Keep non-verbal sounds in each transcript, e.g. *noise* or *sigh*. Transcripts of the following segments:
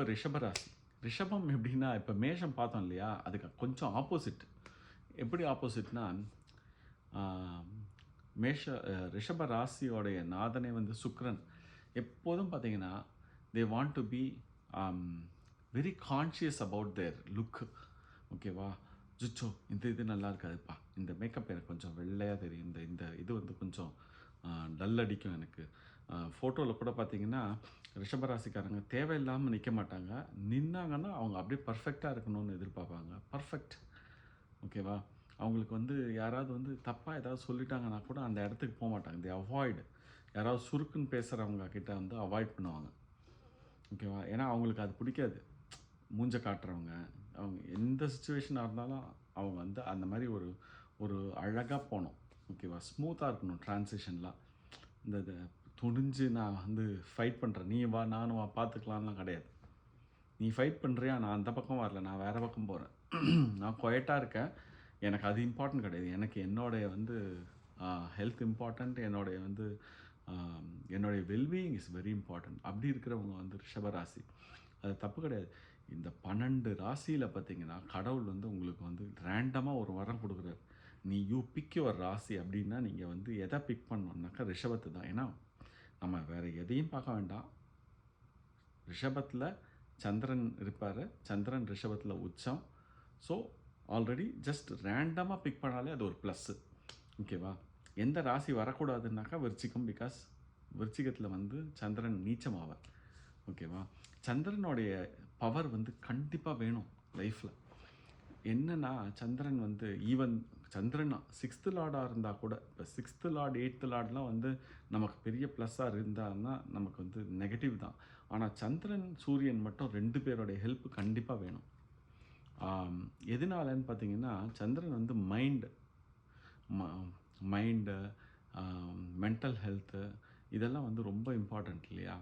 இப்போ ரிஷபராசி ரிஷபம் எப்படின்னா இப்போ மேஷம் பார்த்தோம் இல்லையா? அதுக்கு கொஞ்சம் ஆப்போசிட் எப்படி ஆப்போசிட்னா மேஷ ரிஷப ராசியோடைய நாதனே வந்து சுக்ரன் எப்போதும் பார்த்தீங்கன்னா they want to be very conscious about their look ஓகேவா ஜுச்சோ இந்த இது நல்லா இருக்காதுப்பா. இந்த மேக்கப் எனக்கு கொஞ்சம் வெள்ளையாக தெரியும். இந்த இந்த இது வந்து கொஞ்சம் டல் அடிக்கும் எனக்கு. ஃபோட்டோவில் கூட பார்த்தீங்கன்னா ரிஷபராசிக்காரங்க தேவையில்லாமல் நிற்க மாட்டாங்க. நின்னாங்கன்னா அவங்க அப்படியே பர்ஃபெக்டாக இருக்கணும்னு எதிர்பார்ப்பாங்க. பர்ஃபெக்ட் ஓகேவா அவங்களுக்கு வந்து யாராவது வந்து தப்பாக ஏதாவது சொல்லிட்டாங்கன்னா கூட அந்த இடத்துக்கு போக மாட்டாங்க. தே அவாய்டு யாராவது சுருக்குன்னு பேசுகிறவங்க கிட்ட வந்து அவாய்ட் பண்ணுவாங்க. ஓகேவா ஏன்னா அவங்களுக்கு அது பிடிக்காது. மூஞ்ச காட்டுறவங்க அவங்க எந்த சுச்சுவேஷனாக இருந்தாலும் அவங்க வந்து அந்த மாதிரி ஒரு ஒரு அழகாக போகணும். ஓகேவா ஸ்மூத்தாக இருக்கணும் டிரான்சிஷன்லாம் இந்த துணிஞ்சு நான் வந்து ஃபைட் பண்ணுறேன் நீ வா நானும் வா பார்த்துக்கலாம்லாம் கிடையாது. நீ ஃபைட் பண்ணுறியா நான் அந்த பக்கம் வரல. நான் வேறு பக்கம் போகிறேன் *clears throat* நான் கொயட்டாக இருக்கேன். எனக்கு அது இம்பார்ட்டன்ட் கிடையாது. எனக்கு என்னோடைய வந்து ஹெல்த் இம்பார்ட்டண்ட் என்னுடைய வந்து என்னுடைய வெல்பீயிங் இஸ் வெரி இம்பார்ட்டன்ட் அப்படி இருக்கிறவங்க வந்து ரிஷபராசி அது தப்பு கிடையாது. இந்த பன்னெண்டு ராசியில் பார்த்தீங்கன்னா கடவுள் வந்து உங்களுக்கு வந்து ரேண்டமாக ஒரு வரம் கொடுக்குறாரு. நீ யூ பிக் யுவர் ராசி அப்படின்னா நீங்கள் வந்து எதை பிக் பண்ணணுன்னாக்கா ரிஷபத்து தான் ஏன்னா நம்ம வேறு எதையும் பார்க்க வேண்டாம். ரிஷபத்தில் சந்திரன் இருப்பார். சந்திரன் ரிஷபத்தில் உச்சம். ஸோ ஆல்ரெடி ஜஸ்ட் ரேண்டமாக பிக் பண்ணாலே அது ஒரு ப்ளஸ்ஸு ஓகேவா எந்த ராசி வரக்கூடாதுன்னாக்கா விருச்சிகம் பிகாஸ் விருச்சிகத்தில் வந்து சந்திரன் நீச்சமாவார். ஓகேவா சந்திரனுடைய பவர் வந்து கண்டிப்பாக வேணும் லைஃப்பில் என்னென்னா சந்திரன் வந்து ஈவன் சந்திரனா சிக்ஸ்த்து லார்டாக இருந்தால் கூட இப்போ சிக்ஸ்த்து லார்டு எயித்து லார்ட்லாம் வந்து நமக்கு பெரிய ப்ளஸ்ஸாக இருந்தான்னா நமக்கு வந்து நெகட்டிவ் தான். ஆனால் சந்திரன் சூரியன் மட்டும் ரெண்டு பேரோடைய ஹெல்ப் கண்டிப்பாக வேணும். எதனாலன்னு பார்த்தீங்கன்னா சந்திரன் வந்து மைண்டு மைண்டு மென்டல் ஹெல்த்து இதெல்லாம் வந்து ரொம்ப இம்பார்ட்டண்ட் இல்லையா?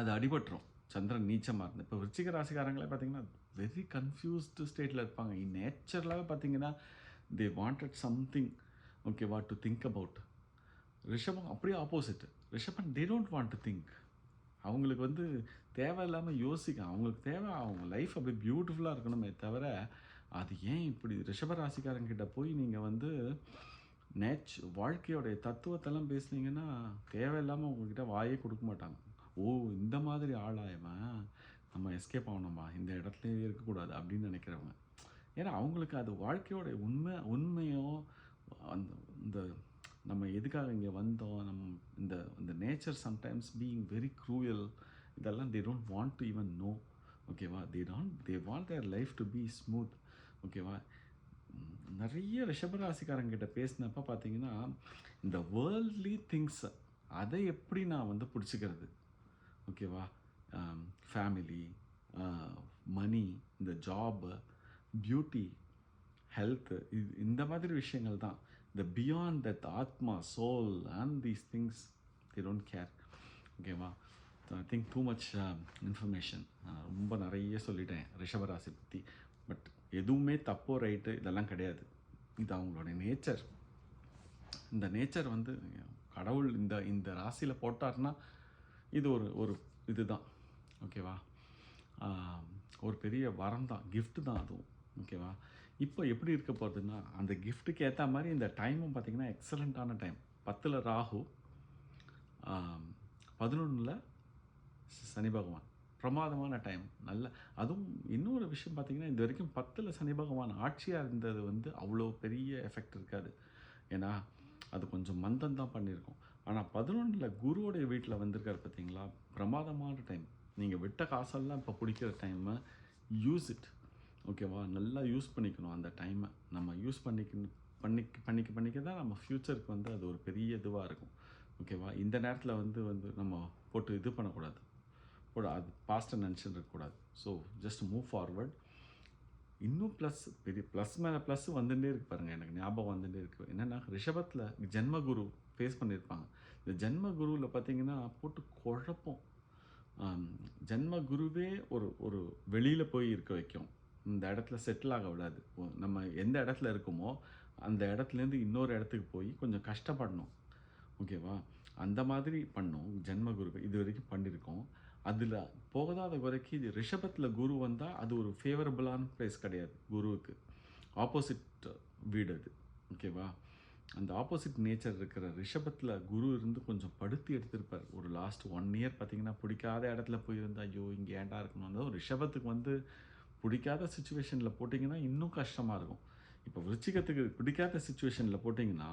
அது அடிபட்டுரும். சந்திரன் நீச்சமாக இருந்தது இப்போ விருச்சிக ராசிக்காரங்களே பார்த்தீங்கன்னா வெரி கன்ஃபியூஸ்டு ஸ்டேட்டில் இருப்பாங்க. நேச்சுரலாகவே பார்த்தீங்கன்னா தே வாண்டட் சம்திங் ஓகேவா டு திங்க் அபவுட் ரிஷபம் அப்படியே opposite Rishaban they don't want to think அவங்களுக்கு வந்து தேவையில்லாமல் யோசிக்க அவங்களுக்கு தேவை அவங்க லைஃப் அப்படி பியூட்டிஃபுல்லாக இருக்கணுமே தவிர அது ஏன் இப்படி ரிஷப ராசிக்காரங்கிட்ட போய் நீங்கள் வந்து நேச் வாழ்க்கையோடைய தத்துவத்தெல்லாம் பேசுனீங்கன்னா தேவையில்லாமல் உங்ககிட்ட வாயே கொடுக்க மாட்டாங்க. ஓ இந்த மாதிரி ஆளாயவன் நம்ம எஸ்கேப் ஆகணுமா? இந்த இடத்துலையே இருக்கக்கூடாது அப்படின்னு நினைக்கிறவங்க. ஏன்னா அவங்களுக்கு அது வாழ்க்கையோட உண்மை உண்மையோ அந்த இந்த நம்ம எதுக்காக இங்கே வந்தோம் நம் இந்த இந்த nature sometimes being very cruel இதெல்லாம் they don't want to even know ஓகேவா they don't they want their life to be smooth ஓகேவா நிறைய ரிஷபராசிக்காரங்கிட்ட பேசினப்ப பார்த்தீங்கன்னா இந்த வேர்ல்ட்லி திங்ஸ் அதை எப்படி நான் வந்து பிடிச்சிக்கிறது? ஓகேவா ஃபேமிலி மணி இந்த ஜாபு பியூட்டி ஹெல்த்து இது இந்த மாதிரி விஷயங்கள் தான். த பியாண்ட் தட் ஆத்மா soul and these things they don't care ஓகேவா I think too much information ரொம்ப நிறைய சொல்லிட்டேன் ரிஷபராசி பற்றி பட் எதுவுமே தப்போ ரைட்டு இதெல்லாம் கிடையாது. இது அவங்களோட நேச்சர் இந்த நேச்சர் வந்து கடவுள் இந்த இந்த ராசியில் போட்டார்னா இது ஒரு ஒரு இதுதான். ஓகேவா ஒரு பெரிய வரம் தான் gift தான் அதுவும். ஓகேவா? இப்போ எப்படி இருக்க போகிறதுன்னா அந்த கிஃப்ட்டுக்கு ஏற்ற மாதிரி இந்த டைமும் பார்த்தீங்கன்னா எக்ஸலண்ட்டான டைம் பத்தில் ராகு பதினொன்றில் சனி பகவான். பிரமாதமான டைம் நல்ல அதுவும் இன்னொரு விஷயம் பார்த்திங்கன்னா இது வரைக்கும் பத்தில் சனி பகவான் ஆட்சியாக இருந்தது வந்து அவ்வளோ பெரிய எஃபெக்ட் இருக்காது. ஏன்னா அது கொஞ்சம் மந்தம் தான் பண்ணியிருக்கோம். ஆனால் பதினொன்றில் குருவோடைய வீட்டில் வந்திருக்காரு பார்த்தீங்களா பிரமாதமான டைம் நீங்கள் விட்ட காசெல்லாம் இப்போ பிடிக்கிற டைமை யூஸ் இட் ஓகேவா? நல்லா யூஸ் பண்ணிக்கணும் அந்த டைமை நம்ம யூஸ் பண்ணிக்க பண்ணிக்க பண்ணிக்க பண்ணிக்க தான் நம்ம ஃப்யூச்சருக்கு வந்து அது ஒரு பெரிய இதுவாக இருக்கும். ஓகேவா? இந்த நேரத்தில் வந்து வந்து நம்ம போட்டு இது பண்ணக்கூடாது. போட அது பாஸ்ட்டை நினச்சிட்டு இருக்கக்கூடாது. ஸோ ஜஸ்ட் மூவ் ஃபார்வர்ட் இன்னும் ப்ளஸ் பெரிய ப்ளஸ் மேலே ப்ளஸ் வந்துட்டே இருக்கு பாருங்கள் எனக்கு ஞாபகம் வந்துட்டே இருக்கு. என்னென்னா ரிஷபத்தில் ஜென்மகுரு ஃபேஸ் பண்ணியிருப்பாங்க இந்த ஜென்மகுருவில் பார்த்தீங்கன்னா போட்டு குழப்பம். ஜென்மகுருவே ஒரு ஒரு வெளியில் போய் இருக்க வைக்கும். இந்த இடத்துல செட்டில் ஆக விடாது. நம்ம எந்த இடத்துல இருக்கோமோ அந்த இடத்துலேருந்து இன்னொரு இடத்துக்கு போய் கொஞ்சம் கஷ்டப்படணும். ஓகேவா? அந்த மாதிரி பண்ணோம். ஜென்மகுரு இது வரைக்கும் பண்ணியிருக்கோம். அதில் போகாத வரைக்கும் இது ரிஷபத்தில் குரு வந்தால் அது ஒரு ஃபேவரபுளான ப்ளேஸ் கிடையாது குருவுக்கு. ஆப்போசிட் வீடு அது. ஓகேவா? அந்த ஆப்போசிட் நேச்சர் இருக்கிற ரிஷபத்தில் குரு இருந்து கொஞ்சம் படுத்தி எடுத்திருப்பார். ஒரு லாஸ்ட் ஒன் இயர் பார்த்தீங்கன்னா பிடிக்காத இடத்துல போயிருந்தா ஐயோ இங்கே ஏன்டா இருக்கணும் ரிஷபத்துக்கு வந்து பிடிக்காத சுச்சுவேஷனில் போட்டிங்கன்னா இன்னும் கஷ்டமாக இருக்கும். இப்போ விருச்சிகத்துக்கு பிடிக்காத சுச்சுவேஷனில் போட்டிங்கன்னா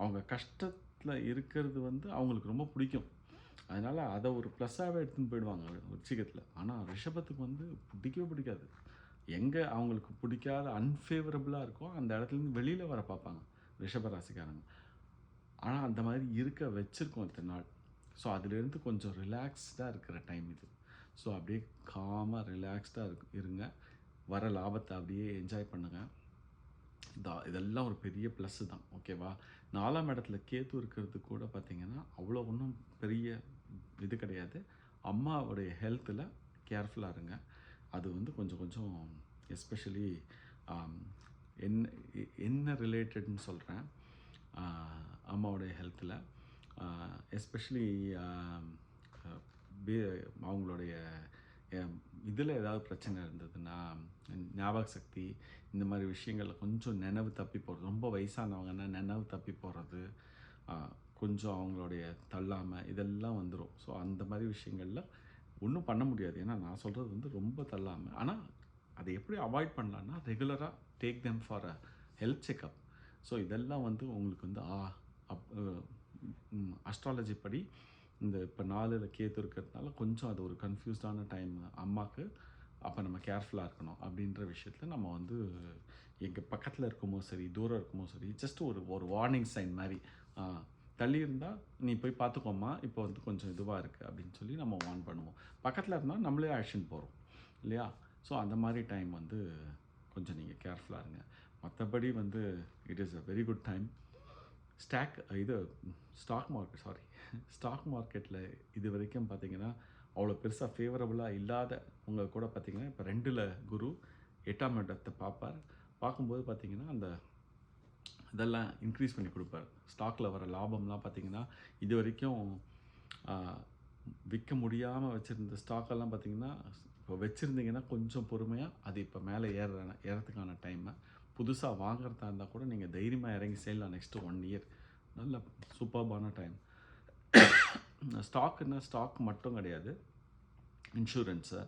அவங்க கஷ்டத்தில் இருக்கிறது வந்து அவங்களுக்கு ரொம்ப பிடிக்கும். அதனால் அதை ஒரு ப்ளஸ்ஸாகவே எடுத்துன்னு போயிடுவாங்க விருச்சிகத்தில். ஆனால் ரிஷபத்துக்கு வந்து பிடிக்கவே பிடிக்காது. எங்கே அவங்களுக்கு பிடிக்காத அன்ஃபேவரபுளாக இருக்கோ அந்த இடத்துலேருந்து வெளியில் வர பார்ப்பாங்க ரிஷப ராசிக்காரங்க. ஆனால் அந்த மாதிரி இருக்க வச்சுருக்கோம் இத்தனை நாள். ஸோ அதுலேருந்து கொஞ்சம் ரிலாக்ஸ்டாக இருக்கிற டைம் இது. ஸோ அப்படியே காமாக ரிலாக்ஸ்டாக இருக்கு இருங்க. வர லாபத்தை அப்படியே என்ஜாய் பண்ணுங்கள் தா இதெல்லாம் ஒரு பெரிய ப்ளஸ்ஸு தான் ஓகேவா நாலாம் இடத்துல கேத்து இருக்கிறது கூட பார்த்தீங்கன்னா அவ்வளோ ஒன்றும் பெரிய இது கிடையாது. அம்மாவுடைய ஹெல்த்தில் கேர்ஃபுல்லாக இருங்க. அது வந்து கொஞ்சம் கொஞ்சம் எஸ்பெஷலி என்ன என்ன ரிலேட்டட்னு சொல்கிறேன் அம்மாவுடைய ஹெல்த்தில் எஸ்பெஷலி அவங்களுடைய இதில் ஏதாவது பிரச்சனை இருந்ததுன்னா ஞாபக சக்தி இந்த மாதிரி விஷயங்களில் கொஞ்சம் நினைவு தப்பி போகிறது ரொம்ப வயசானவங்கன்னா நினைவு தப்பி போகிறது கொஞ்சம் அவங்களுடைய தள்ளாமல் இதெல்லாம் வந்துடும் ஸோ அந்த மாதிரி விஷயங்களில் ஒன்றும் பண்ண முடியாது. ஏன்னா நான் சொல்கிறது வந்து ரொம்ப தள்ளாமல் ஆனால் அதை எப்படி அவாய்ட் பண்ணலான்னா ரெகுலராக take them for a health checkup so இதெல்லாம் வந்து உங்களுக்கு வந்து ஆ அப் அஸ்ட்ராலஜி படி இந்த இப்போ நாலில் கேத்து இருக்கிறதுனால கொஞ்சம் அது ஒரு கன்ஃபியூஸ்டான டைம் அம்மாவுக்கு அப்போ நம்ம கேர்ஃபுல்லாக இருக்கணும் அப்படின்ற விஷயத்தில் நம்ம வந்து எங்கள் பக்கத்தில் இருக்குமோ சரி தூரம் இருக்குமோ சரி ஜஸ்ட் ஒரு ஒரு வார்னிங் சைன் மாதிரி தள்ளி இருந்தால் நீ போய் பார்த்துக்கோம்மா இப்போ வந்து கொஞ்சம் இதுவாக இருக்குது அப்படின்னு சொல்லி நம்ம வார்ன் பண்ணுவோம். பக்கத்தில் இருந்தால் நம்மளே ஆக்ஷன் போகிறோம் இல்லையா? ஸோ அந்த மாதிரி டைம் வந்து கொஞ்சம் நீங்கள் கேர்ஃபுல்லாக இருங்க. மற்றபடி வந்து it is a very good time stock இது ஸ்டாக் மார்க்கெட் சாரி ஸ்டாக் மார்க்கெட்டில் இது வரைக்கும் பார்த்தீங்கன்னா அவ்வளோ பெருசாக ஃபேவரபுளாக இல்லாத உங்கள் கூட பார்த்தீங்கன்னா இப்போ ரெண்டில் குரு எட்டாம் இடத்தை பார்ப்பார். பார்க்கும்போது பார்த்தீங்கன்னா அந்த இதெல்லாம் இன்க்ரீஸ் பண்ணி கொடுப்பார். ஸ்டாக்கில் வர லாபம்லாம் பார்த்தீங்கன்னா இது வரைக்கும் விற்க முடியாமல் வச்சுருந்த ஸ்டாக்கெல்லாம் பார்த்தீங்கன்னா இப்போ வச்சுருந்தீங்கன்னா கொஞ்சம் பொறுமையாக அது இப்போ மேலே ஏற ஏறத்துக்கான டைமை புதுசாக வாங்குறதா இருந்தால் கூட நீங்கள் தைரியமாக இறங்கி செய்யலாம் நெக்ஸ்ட்டு ஒன் இயர் நல்ல சூப்பர்பான டைம் ஸ்டாக்குன்னா ஸ்டாக் மட்டும் கிடையாது. இன்சூரன்ஸு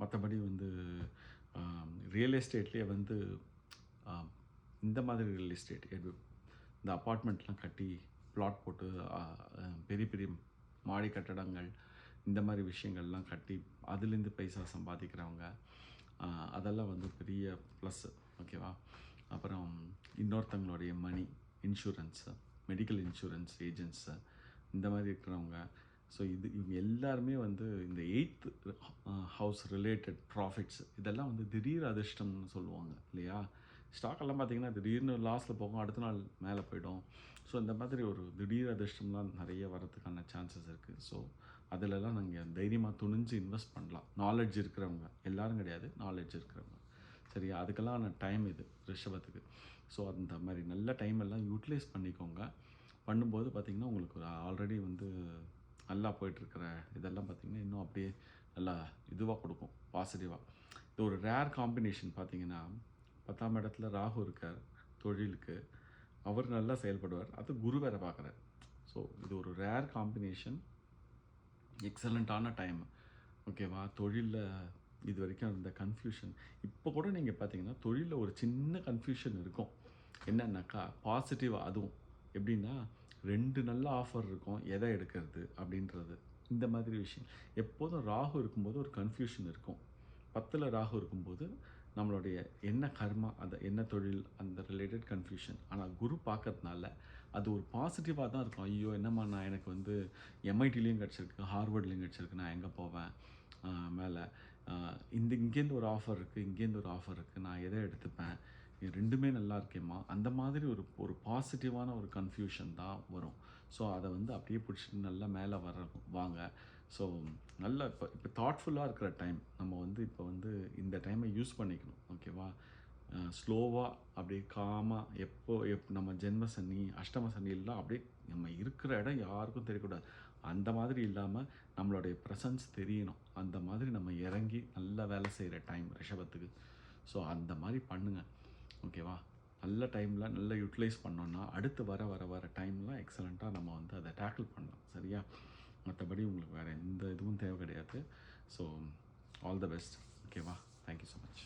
மற்றபடி வந்து ரியல் எஸ்டேட்லேயே வந்து இந்த மாதிரி ரியல் எஸ்டேட் எது இந்த அப்பார்ட்மெண்ட்லாம் கட்டி பிளாட் போட்டு பெரிய பெரிய மாடி கட்டடங்கள் இந்த மாதிரி விஷயங்கள்லாம் கட்டி அதுலேருந்து பைசா சம்பாதிக்கிறவங்க அதெல்லாம் வந்து பெரிய ப்ளஸ்ஸு ஓகேவா அப்புறம் இன்னொருத்தவங்களுடைய money insurance medical insurance agents இந்த மாதிரி இருக்கிறவங்க. ஸோ இது இவங்க எல்லாருமே வந்து இந்த எயித் ஹவுஸ் ரிலேட்டட் ப்ராஃபிட்ஸ் இதெல்லாம் வந்து திடீர் அதிர்ஷ்டம்னு சொல்லுவாங்க இல்லையா? ஸ்டாக் எல்லாம் பார்த்தீங்கன்னா திடீர்னு லாஸில் போகும் அடுத்த நாள் மேலே போயிடும். ஸோ இந்த மாதிரி ஒரு திடீர் அதிர்ஷ்டம்லாம் நிறைய வரதுக்கான சான்சஸ் இருக்குது ஸோ அதிலெல்லாம் நீங்கள் தைரியமாக துணிஞ்சு இன்வெஸ்ட் பண்ணலாம். நாலேஜ் இருக்கிறவங்க. எல்லாரும் கிடையாது. நாலேஜ் இருக்கிறவங்க. சரியா? அதுக்கெல்லாம் டைம் இது ரிஷபத்துக்கு. ஸோ அந்த மாதிரி நல்ல டைம் எல்லாம் யூட்டிலைஸ் பண்ணிக்கோங்க. பண்ணும்போது பார்த்திங்கன்னா உங்களுக்கு ஒரு ஆல்ரெடி வந்து நல்லா போயிட்டுருக்கிற இதெல்லாம் பார்த்திங்கன்னா இன்னும் அப்படியே நல்லா இதுவாக கொடுக்கும். பாசிட்டிவாக இது ஒரு ரேர் காம்பினேஷன் பார்த்தீங்கன்னா பத்தாம் இடத்துல ராகு இருக்கார் தொழிலுக்கு. அவர் நல்லா செயல்படுவார். அது குரு வேற பார்க்குறார் ஸோ இது ஒரு ரேர் காம்பினேஷன் எக்ஸலண்ட்டான டைம் ஓகேவா தொழிலில் இது வரைக்கும் இருந்த கன்ஃபியூஷன் இப்போ கூட நீங்கள் பார்த்தீங்கன்னா தொழிலில் ஒரு சின்ன கன்ஃபியூஷன் இருக்கும். என்னன்னாக்கா பாசிட்டிவாக அதுவும். எப்படின்னா ரெண்டு நல்ல ஆஃபர் இருக்கும். எதை எடுக்கிறது அப்படின்றது. இந்த மாதிரி விஷயம். எப்போதும் ராகு இருக்கும்போது ஒரு கன்ஃபியூஷன் இருக்கும். பத்தில் ராகு இருக்கும்போது நம்மளுடைய என்ன கர்மா அந்த என்ன தொழில் அந்த ரிலேட்டட் கன்ஃபியூஷன் ஆனால் குரு பார்க்கறதுனால அது ஒரு பாசிட்டிவாக தான் இருக்கும். ஐயோ என்னம்மா நான் எனக்கு வந்து எம்ஐடிலையும் கிடச்சிருக்கு ஹார்வர்ட்லேயும் கிடச்சிருக்கு நான் எங்கே போவேன்? மேலே. இந்த இங்கேருந்து ஒரு ஆஃபர் இருக்குது இங்கேருந்து ஒரு ஆஃபர் இருக்குது நான் எதை எடுத்துப்பேன்? ரெண்டுமே நல்லா இருக்கேம்மா. அந்த மாதிரி ஒரு ஒரு பாசிட்டிவான ஒரு கன்ஃபியூஷன் தான் வரும். ஸோ அதை வந்து அப்படியே பிடிச்சிட்டு நல்லா மேலே வர வாங்க. ஸோ நல்ல இப்போ இப்போ தாட்ஃபுல்லாக இருக்கிற டைம் நம்ம வந்து இப்போ வந்து இந்த டைமை யூஸ் பண்ணிக்கணும். ஓகேவா ஸ்லோவாக அப்படியே காமாக எப்போ எப் நம்ம ஜென்ம சனி அஷ்டம சனி எல்லாம் அப்படியே நம்ம இருக்கிற இடம் யாருக்கும் தெரியக்கூடாது. அந்த மாதிரி இல்லாமல் நம்மளுடைய ப்ரெசன்ஸ் தெரியணும். அந்த மாதிரி நம்ம இறங்கி நல்ல வேலை செய்கிற டைம் ரிஷபத்துக்கு. ஸோ அந்த மாதிரி பண்ணுங்க. ஓகேவா நல்ல டைமில் நல்லா யூட்டிலைஸ் பண்ணோன்னா அடுத்து வர வர வர டைம்லாம் எக்ஸலண்ட்டாக நம்ம வந்து அதை டேக்கிள் பண்ணலாம். சரியா? மற்றபடி உங்களுக்கு வேறு எந்த இதுவும் தேவை கிடையாது. ஸோ ஆல் த பெஸ்ட் ஓகேவா தேங்க்யூ ஸோ மச்